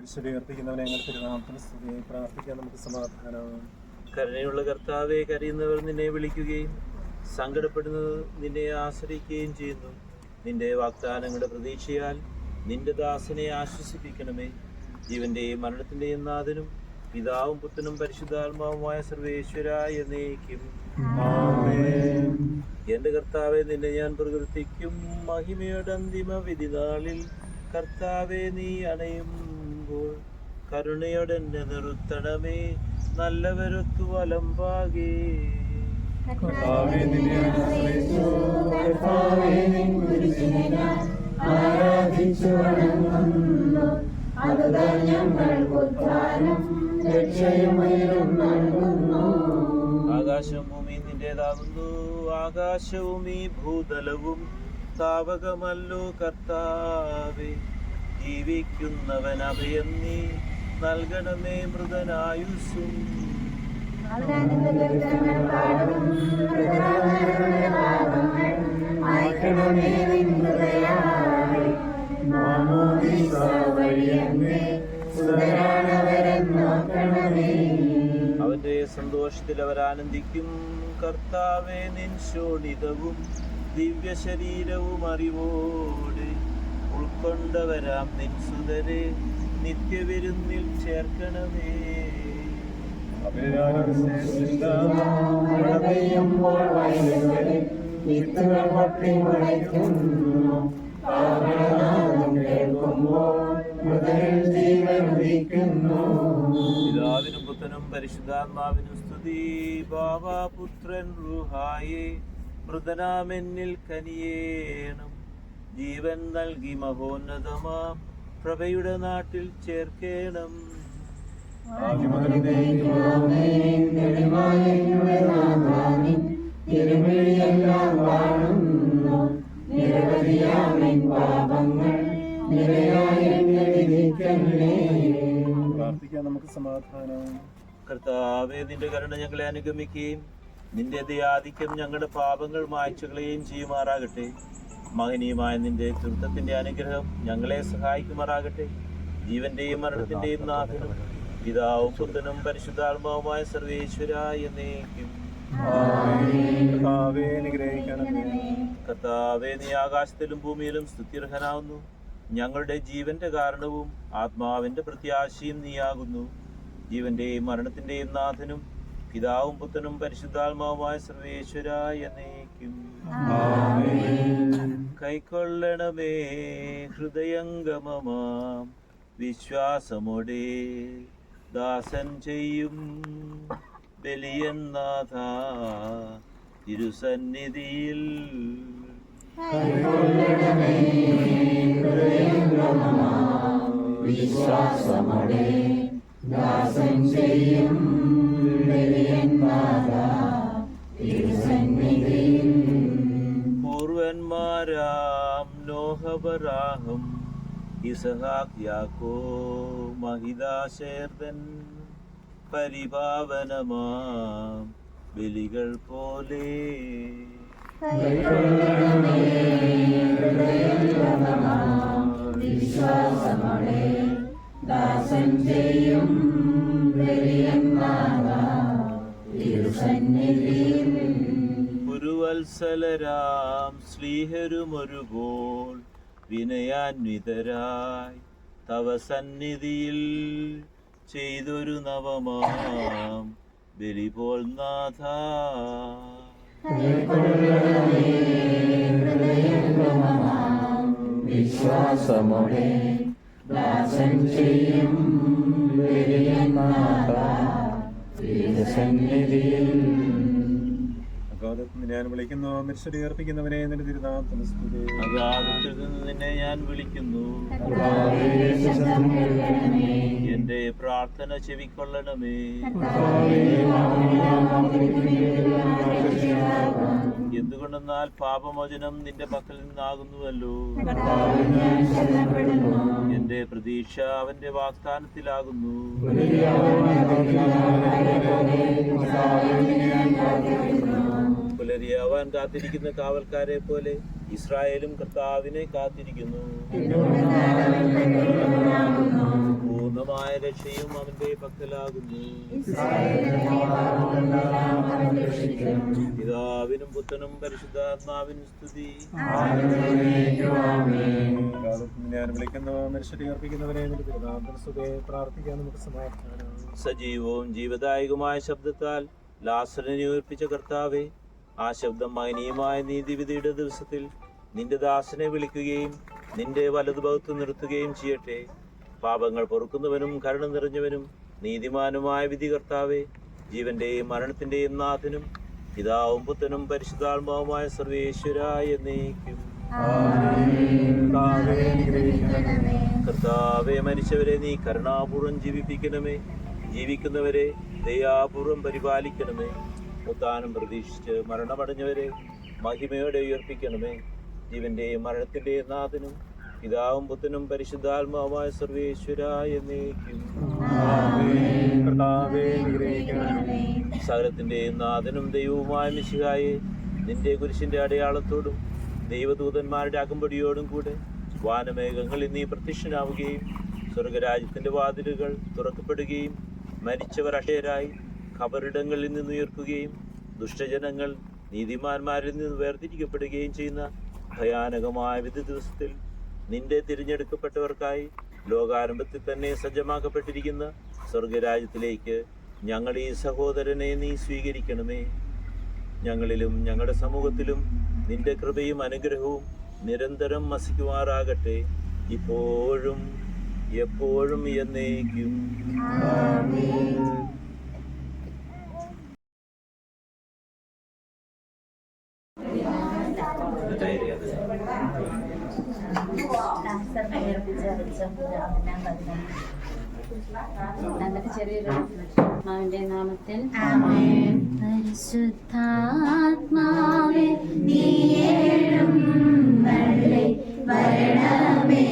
വിശുദ്ധീകരിപ്പിക്കുന്നവനെ ഞങ്ങൾ തിരുനാമത്തിന് സ്തുതി പ്രാർത്ഥിക്കാൻ നമുക്ക് കരുണയുള്ള കർത്താവെ കരയുന്നവർ നിന്നെ വിളിക്കുകയും സങ്കടപ്പെടുന്നത് നിന്നെ ആശ്രയിക്കുകയും ചെയ്യുന്നു. നിന്റെ വാഗ്ദാനങ്ങളുടെ പ്രതീക്ഷയാൽ നിന്റെ ദാസനെ ആശ്വസിപ്പിക്കണമേ. ജീവന്റെയും മരണത്തിന്റെയും നാഥനും പിതാവും പുത്രനും പരിശുദ്ധാത്മാവുമായ സർവേശ്വരായ എന്നേക്കും. ആമേൻ. എന്റെ കർത്താവെ നിന്നെ ഞാൻ പ്രകൃതിക്കും മഹിമയുടെ അന്തിമ വിധി നാളിൽ കർത്താവെ നീ അണയുമ്പോൾ കരുണയോടെ എന്നെ നിർത്തണമേ നല്ലവർക്ക് വലമ്പാകേ പാകേ ഭൂമിയും നിന്റേതാകുന്നു. ആകാശവും ഈ ഭൂതലവും താവകമല്ലോ കർത്താവേ. ജീവിക്കുന്നവൻ അഭയം നൽകണമേ മൃതനായുസ്സും. അവന്റെ സന്തോഷത്തിൽ അവർ ആനന്ദിക്കും. കർത്താവെ നിൻ ശോണിതവും ദിവ്യ ശരീരവും അറിവോടെ ഉൾക്കൊണ്ടവരാം നിൻ സുതരെ നിത്യവിരുന്നിൽ ചേർക്കണമേ. പിതാവിനും പുത്രനും പരിശുദ്ധാത്മാവിനും സ്തുതി. ബാബാ പുത്രൻ റുഹായേ മൃതനാമെന്നിൽ കനിയേണം. ജീവൻ നൽകി മഹോന്നതമാ. പ്രഭയുടെ നാട്ടിൽ ചേർക്കേണം. വിധിക്കണേ നമുക്ക് സമാധാനം. കർത്താവെ നിന്റെ കരുണ ഞങ്ങളെ അനുഗമിക്കുകയും നിന്റെ ദയാധിക്യം ഞങ്ങളുടെ പാപങ്ങൾ മായ്ച്ചുകളെയും ചെയ്യുമാറാകട്ടെ. മഹനീയമായ നിന്റെ തൃത്വത്തിന്റെ അനുഗ്രഹം ഞങ്ങളെ സഹായിക്കുമാറാകട്ടെ. ജീവന്റെയും മരണത്തിന്റെയും നാഥനും പിതാവും പുത്രനും പരിശുദ്ധാത്മാവുമായ സർവേശ്വരായ എന്നേക്കും. കർത്താവേ അനുഗ്രഹിക്കണമേ. കർത്താവെ നീ ആകാശത്തിലും ഭൂമിയിലും സ്തുത്യർഹനാവുന്നു. ഞങ്ങളുടെ ജീവന്റെ കാരണവും ആത്മാവിന്റെ പ്രത്യാശയും നീയാകുന്നു. ജീവന്റെയും മരണത്തിന്റെയും നാഥനും പിതാവും പുത്രനും പരിശുദ്ധാത്മാവുമായ സർവേശ്വരായ എന്നേക്കും. കൈക്കൊള്ളണമേ ഹൃദയംഗമമാം വിശ്വാസമോടെ. ദാസൻ ചെയ്യും ബലിയന്നാഥ തിരുസന്നിധിയിൽ. വിശ്വാസമോടെ. ദാസൻ ചെയ്യും പൂർവന്മാരാം നോഹബറാഹും ഇസഹാക്ക് യാക്കോ മഹിതാശേർദൻ പരിപാവനമാം ബലികൾ പോലെ. വിശ്വാസമോടെ തിരുസന്നിധിയിൽ പുരുവത്സലരാം സ്ലീഹരുമൊരുപോൾ വിനയാന്വിതരായി തവ സന്നിധിയിൽ ചെയ്തൊരു നവമാം ബലിപോൽ നാഥ. വിശ്വാസമോടെ ദാസൻ ചെയ്യും ബലിയന്മാത തിരുസന്നിധിയിൽ ഞാൻ വിളിക്കുന്നു മിശ്രീകരിപ്പിക്കുന്നവനെ നിന്റെ തിരുനാമത്തിന് സ്തുതി. അഗാധത്തിൽ നിന്ന് നിന്നെ ഞാൻ വിളിക്കുന്നു എന്റെ പ്രാർത്ഥന ചെവിക്കൊള്ളണമേ. എന്തുകൊണ്ടെന്നാൽ പാപമോചനം നിന്റെ പക്കൽ നിന്നാകുന്നുവല്ലോ. എന്റെ പ്രതീക്ഷ അവന്റെ വാഗ്ദാനത്തിലാകുന്നു. പുലരിയാവാൻ കാത്തിരിക്കുന്ന കാവൽക്കാരെ പോലെ ഇസ്രായേലും കർത്താവിനെ കാത്തിരിക്കുന്നു. പൂർണ പൂർണമായ രക്ഷയും അവന്റെ പക്കലാകുന്നു. പിതാവിനും പുത്രനും പരിശുദ്ധാത്മാവിനും സ്തുതി. ഞാൻ വിളിക്കുന്ന മനുഷ്യരെ അർപ്പിക്കുന്നവരെ നിന്റെ തിരുനാമത്തിൽ പ്രാർത്ഥിക്കാൻ നമുക്ക് സമാധാനം സജീവവും ജീവദായകമായ ശബ്ദത്താൽ ലാസറിനെ ഉയർപ്പിച്ച കർത്താവെ ആ ശബ്ദം മഹനീയമായ നീതിവിധിയുടെ ദിവസത്തിൽ നിന്റെ ദാസനെ വിളിക്കുകയും നിന്റെ വലതുഭാഗത്ത് നിർത്തുകയും ചെയ്യട്ടെ. പാപങ്ങൾ പൊറുക്കുന്നവനും കരുണ നിറഞ്ഞവനും നീതിമാനുമായ വിധികർത്താവെ ജീവന്റെയും മരണത്തിന്റെയും നാഥനും പിതാവും പുത്തനും പരിശുദ്ധാത്മാവുമായ സർവേശ്വരായ. കർത്താവെ മരിച്ചവരെ നീ കരുണാപൂർവം ജീവിപ്പിക്കണമേ. ജീവിക്കുന്നവരെ ദയാപൂർവം പരിപാലിക്കണമേ. ഉത്താനം പ്രതീക്ഷിച്ച് മരണമടഞ്ഞവരെ മഹിമയോടെ ഉയർപ്പിക്കണമേ. ജീവന്റെയും മരണത്തിന്റെയും നാഥനും പിതാവും പുത്തനും പരിശുദ്ധാത്മാവായ സർവേശ്വരായ. സകലത്തിന്റെയും നാഥനും ദൈവവുമായ മിശിഹായെ നിന്റെ കുരിശിന്റെ അടയാളത്തോടും ദൈവദൂതന്മാരുടെ അകമ്പടിയോടും കൂടെ വാനമേഘങ്ങളിൽ നീ പ്രത്യക്ഷനാവുകയും സ്വർഗരാജ്യത്തിന്റെ വാതിലുകൾ തുറക്കപ്പെടുകയും മരിച്ചവർ അക്ഷയരായി ഖബറിടങ്ങളിൽ നിന്ന് ഉയർക്കുകയും ദുഷ്ടജനങ്ങൾ നീതിമാന്മാരിൽ നിന്ന് വേർതിരിക്കപ്പെടുകയും ചെയ്യുന്ന ഭയാനകമായ വിധി ദിവസത്തിൽ നിന്റെ തിരഞ്ഞെടുക്കപ്പെട്ടവർക്കായി ലോകാരംഭത്തിൽ തന്നെ സജ്ജമാക്കപ്പെട്ടിരിക്കുന്ന സ്വർഗരാജ്യത്തിലേക്ക് ഞങ്ങൾ ഈ സഹോദരനെ നീ സ്വീകരിക്കണമേ. ഞങ്ങളിലും ഞങ്ങളുടെ സമൂഹത്തിലും നിന്റെ കൃപയും അനുഗ്രഹവും നിരന്തരം വസിക്കുമാറാകട്ടെ. ഇപ്പോഴും എപ്പോഴും എന്നേക്കും. എന്നിട്ട് ചെറിയൊരു നാമത്തിൽ. പരിശുദ്ധാത്മാവേ നീ വരണമേ.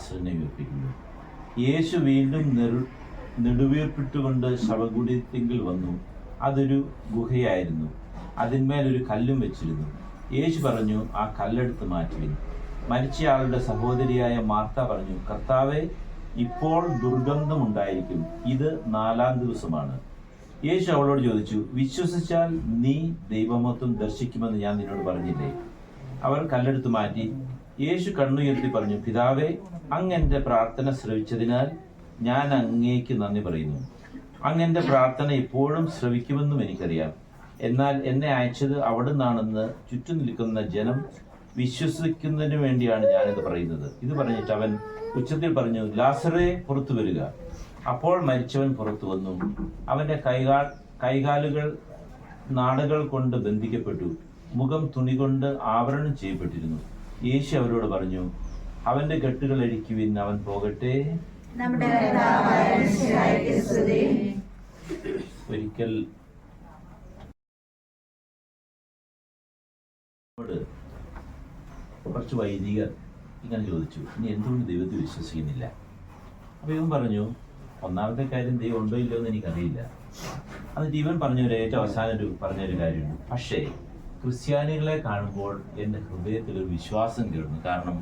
ലാസറിനെ ഉയർപ്പിക്കുന്നു യേശു വീണ്ടും നെറു നെടുവീർപ്പിട്ടുകൊണ്ട് ശവകുടീരത്തിങ്കിൽ വന്നു. അതൊരു ഗുഹയായിരുന്നു. അതിന്മേൽ ഒരു കല്ലും വെച്ചിരുന്നു. യേശു പറഞ്ഞു ആ കല്ലെടുത്ത് മാറ്റുവിൻ. മരിച്ചയാളുടെ സഹോദരിയായ മാർത്ത പറഞ്ഞു കർത്താവെ ഇപ്പോൾ ദുർഗന്ധമുണ്ടായിരിക്കും. ഇത് നാലാം ദിവസമാണ്. യേശു അവളോട് ചോദിച്ചു വിശ്വസിച്ചാൽ നീ ദൈവമത്വം ദർശിക്കുമെന്ന് ഞാൻ നിന്നോട് പറഞ്ഞില്ലേ? അവർ കല്ലെടുത്ത് മാറ്റി യേശു കണ്ണുയർത്തി പറഞ്ഞു പിതാവേ അങ്ങ് എന്റെ പ്രാർത്ഥന ശ്രവിച്ചതിനാൽ ഞാൻ അങ്ങേക്ക് നന്ദി പറയുന്നു. അങ്ങ് എന്റെ പ്രാർത്ഥന ഇപ്പോഴും ശ്രവിക്കുമെന്നും എനിക്കറിയാം. എന്നാൽ എന്നെ അയച്ചത് അവിടെ നിന്നാണെന്ന് ചുറ്റും നിൽക്കുന്ന ജനം വിശ്വസിക്കുന്നതിന് വേണ്ടിയാണ് ഞാനിത് പറയുന്നത്. ഇത് പറഞ്ഞിട്ട് അവൻ ഉച്ചത്തിൽ പറഞ്ഞു ലാസറെ പുറത്തു വരിക. അപ്പോൾ മരിച്ചവൻ പുറത്തു വന്നു. അവന്റെ കൈകാൽ കൈകാലുകൾ നാടകൾ കൊണ്ട് ബന്ധിക്കപ്പെട്ടു. മുഖം തുണി കൊണ്ട് ആവരണം ചെയ്യപ്പെട്ടിരുന്നു. യേശു അവരോട് പറഞ്ഞു അവന്റെ കെട്ടുകൾ അഴിക്കുവിൻ അവൻ പോകട്ടെ. ഒരിക്കൽ കുറച്ച് വൈദികർ ഇങ്ങനെ ചോദിച്ചു ഇനി എന്തുകൊണ്ട് ദൈവത്തെ വിശ്വസിക്കുന്നില്ല? അപ്പോൾ ഇവൻ പറഞ്ഞു ഒന്നാമത്തെ കാര്യം ദൈവം ഉണ്ടോ ഇല്ലയോ എന്ന് എനിക്കറിയില്ല. അത് ഇവൻ പറഞ്ഞ ഒരു ഏറ്റവും അവസാനം ഒരു പറഞ്ഞൊരു കാര്യമുണ്ട്. പക്ഷേ ക്രിസ്ത്യാനികളെ കാണുമ്പോൾ എന്റെ ഹൃദയത്തിൽ ഒരു വിശ്വാസം കയറുന്നു കാരണം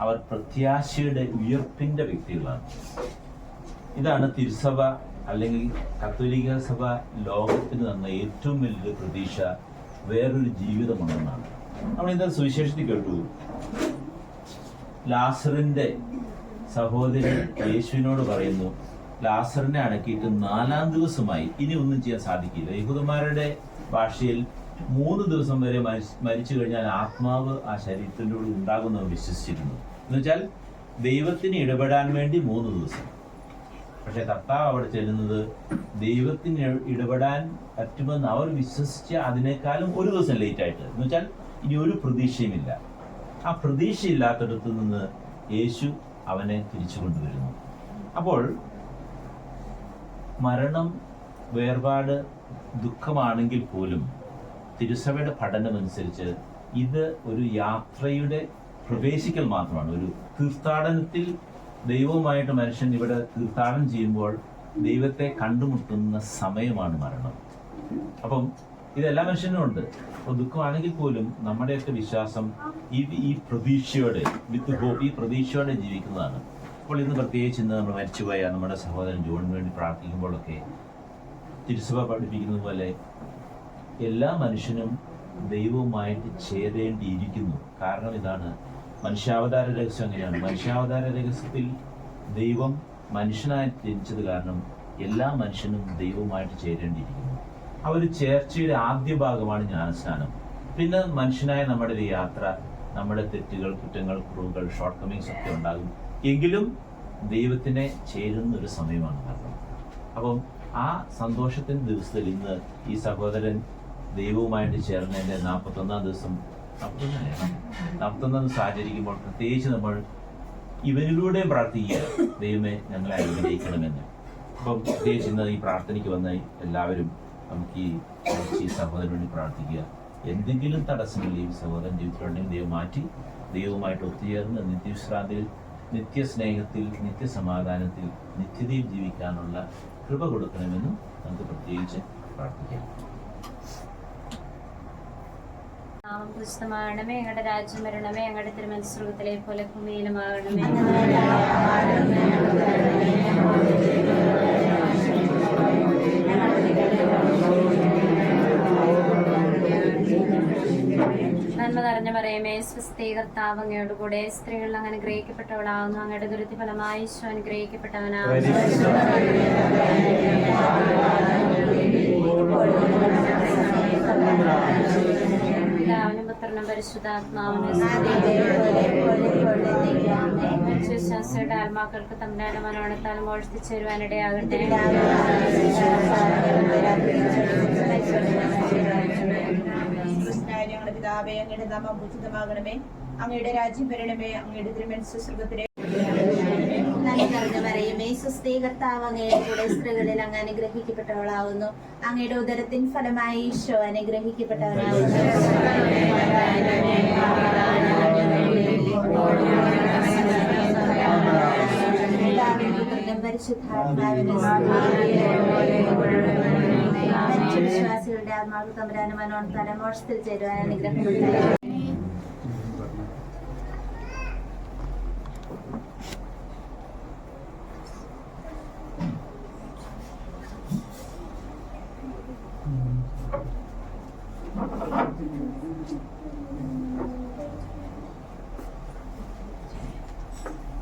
അവർ പ്രത്യാശയുടെ ഉയർപ്പിന്റെ വ്യക്തികളാണ്. ഇതാണ് തിരുസഭ അല്ലെങ്കിൽ കത്തോലിക്ക സഭ ലോകത്തിന് തന്ന ഏറ്റവും വലിയൊരു പ്രതീക്ഷ വേറൊരു ജീവിതമുണ്ടെന്നാണ് നമ്മൾ ഇന്ന് സുവിശേഷത്തിൽ കേട്ടു. ലാസറിന്റെ സഹോദരൻ യേശുവിനോട് പറയുന്നു ലാസറിനെ അടക്കിയിട്ട് നാലാം ദിവസമായി ഇനി ഒന്നും ചെയ്യാൻ സാധിക്കില്ല. യഹൂദന്മാരുടെ ഭാഷയിൽ മൂന്ന് ദിവസം വരെ മരിച്ചു കഴിഞ്ഞാൽ ആത്മാവ് ആ ശരീരത്തിന്റെ കൂടെ ഉണ്ടാകുമെന്ന് വിശ്വസിച്ചിരുന്നു. എന്നുവെച്ചാൽ ദൈവത്തിന് ഇടപെടാൻ വേണ്ടി മൂന്ന് ദിവസം. പക്ഷെ കർത്താവ് അവിടെ ചെല്ലുന്നത് ദൈവത്തിന് ഇടപെടാൻ പറ്റുമെന്ന് അവർ വിശ്വസിച്ച് അതിനേക്കാളും ഒരു ദിവസം ലേറ്റ് ആയിട്ട് എന്ന് വെച്ചാൽ ഇനി ഒരു പ്രതീക്ഷയുമില്ല. ആ പ്രതീക്ഷയില്ലാത്തടത്ത് നിന്ന് യേശു അവനെ തിരിച്ചു കൊണ്ടുവരുന്നു. അപ്പോൾ മരണം വേർപാട് ദുഃഖമാണെങ്കിൽ പോലും തിരുസഭയുടെ പഠനമനുസരിച്ച് ഇത് ഒരു യാത്രയുടെ പ്രവേശിക്കൽ മാത്രമാണ്. ഒരു തീർത്ഥാടനത്തിൽ ദൈവവുമായിട്ട് മനുഷ്യൻ ഇവിടെ തീർത്ഥാടനം ചെയ്യുമ്പോൾ ദൈവത്തെ കണ്ടുമുട്ടുന്ന സമയമാണ് മരണം. അപ്പം ഇതെല്ലാ മനുഷ്യനും ഉണ്ട്. അപ്പോൾ ദുഃഖമാണെങ്കിൽ പോലും നമ്മുടെയൊക്കെ വിശ്വാസം ഈ ഈ പ്രതീക്ഷയോടെ വിത്ത് ഹോപ്പ് ഈ പ്രതീക്ഷയോടെ ജീവിക്കുന്നതാണ്. അപ്പോൾ ഇന്ന് പ്രത്യേകിച്ച് ഇന്ന് നമ്മൾ മരിച്ചുപോയ നമ്മുടെ സഹോദരൻ ജോണിന് വേണ്ടി പ്രാർത്ഥിക്കുമ്പോഴൊക്കെ തിരുസഭ പഠിപ്പിക്കുന്നത് പോലെ എല്ലാ മനുഷ്യനും ദൈവവുമായിട്ട് ചേരേണ്ടിയിരിക്കുന്നു. കാരണം ഇതാണ്. മനുഷ്യാവതാര രഹസ്യം അങ്ങനെയാണ്. മനുഷ്യാവതാര രഹസ്യത്തിൽ ദൈവം മനുഷ്യനായി ജനിച്ചത് കാരണം എല്ലാ മനുഷ്യനും ദൈവവുമായിട്ട് ചേരേണ്ടിയിരിക്കുന്നു. ആ ഒരു ചേർച്ചയുടെ ആദ്യ ഭാഗമാണ് ജ്ഞാനസ്നാനം. പിന്നെ മനുഷ്യനായ നമ്മുടെ ഒരു യാത്ര നമ്മുടെ തെറ്റുകൾ കുറ്റങ്ങൾ കുറവുകൾ ഷോർട്ട് കമ്മിങ്സ് ഒക്കെ ഉണ്ടാകും. എങ്കിലും ദൈവത്തിനെ ചേരുന്ന ഒരു സമയമാണ് കാരണം. അപ്പം ആ സന്തോഷത്തിന്റെ ദിവസത്തിൽ ഇന്ന് ഈ സഹോദരൻ ദൈവവുമായിട്ട് ചേർന്നതിന്റെ നാൽപ്പത്തൊന്നാം ദിവസം നാൽപ്പത്തൊന്നാം ദിവസം ആചരിക്കുമ്പോൾ പ്രത്യേകിച്ച് നമ്മൾ ഇവരിലൂടെയും പ്രാർത്ഥിക്കുക. ദൈവമേ ഞങ്ങളെ അനുഗ്രഹിക്കണമെന്ന്. അപ്പം പ്രത്യേകിച്ച് ഇന്ന് ഈ പ്രാർത്ഥനയ്ക്ക് വന്ന എല്ലാവരും നമുക്ക് ഈ ഈ സഹോദരന് വേണ്ടി പ്രാർത്ഥിക്കുക. എന്തെങ്കിലും തടസ്സങ്ങൾ ഈ സഹോദരൻ ജീവിച്ചിട്ടുണ്ടെങ്കിൽ ദൈവം മാറ്റി ദൈവവുമായിട്ട് ഒത്തുചേർന്ന് നിത്യവിശ്രാന്തിയിൽ നിത്യസ്നേഹത്തിൽ നിത്യസമാധാനത്തിൽ നിത്യതയിൽ ജീവിക്കാനുള്ള കൃപ കൊടുക്കണമെന്നും നമുക്ക് പ്രത്യേകിച്ച് പ്രാർത്ഥിക്കാം. നാമം പുസ്തമാകണമേ ഞങ്ങളുടെ രാജ്യം വരണമേ. ഞങ്ങളുടെ തിരുമനസ്രൂപത്തിലെ പോലെ ഭൂമിയിലുമാകണമേ. നന്മ നിറഞ്ഞ പറയുമേ സ്വസ്തി കർത്താവ് അങ്ങയോട് കൂടെ സ്ത്രീകൾ അങ്ങനെ ഗ്രഹിക്കപ്പെട്ടവളാകുന്നു. അങ്ങയുടെ ദുരിത ഫലമായി ഈശോ അനുഗ്രഹിക്കപ്പെട്ടവനാകുന്നു. പിതാവിനും പുത്രനും പരിശുദ്ധാത്മാവിനും വിശ്വാസിയുടെ ആത്മാക്കൾക്ക് തമ്മിലാണ് മനോണത്താൽ മോഷ്ടിച്ചേരുവാനിടയാകട്ടെ. ഞങ്ങളുടെ പിതാവേ അങ്ങയുടെ നാമം പൂജിതമാകണമേ അങ്ങയുടെ രാജ്യം വരണമേ. അങ്ങയുടെ തിരുമനസ് സ്വർഗത്തിലെ നന്ദി പറയുമേ. കൂടെ സ്ത്രീകളിൽ അങ്ങ് അനുഗ്രഹിക്കപ്പെട്ടവളാവുന്നു. അങ്ങയുടെ ഉദരത്തിൻ ഫലമായി ഈശോ അനുഗ്രഹിക്കപ്പെട്ടവനാവുന്നു. വിശ്വാസികളുടെ ആത്മാവ് തമ്പുരാനും തലമോഷത്തിൽ ചേരുവാൻ അനുഗ്രഹിക്കപ്പെട്ടു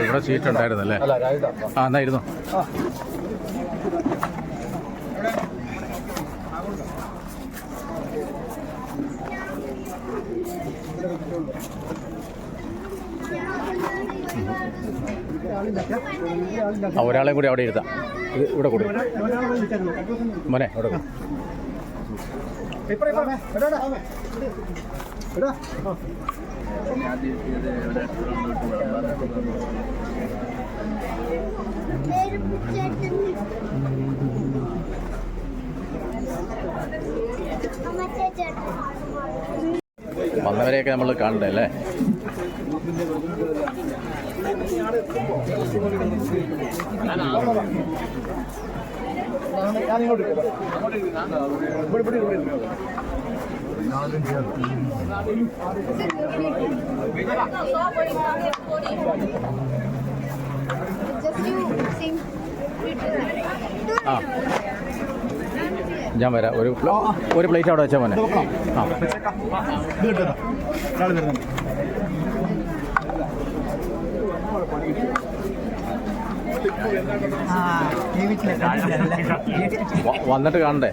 ഇവിടെ സീറ്റ് ഉണ്ടായിരുന്നല്ലേ? ആ എന്നായിരുന്നു ആ ഒരാളെ കൂടി അവിടെ ഇരുത്താം. ഇത് ഇവിടെ കൂടി മോനെ അവിടെ. വന്നവരെയൊക്കെ നമ്മൾ കാണണ്ടേ അല്ലേ? ഞാൻ വരാം. ഒരു ഒരു പ്ലേറ്റ് അവിടെ വെച്ചാൽ മോനെ ആ. വന്നിട്ട് കാണണ്ടേ?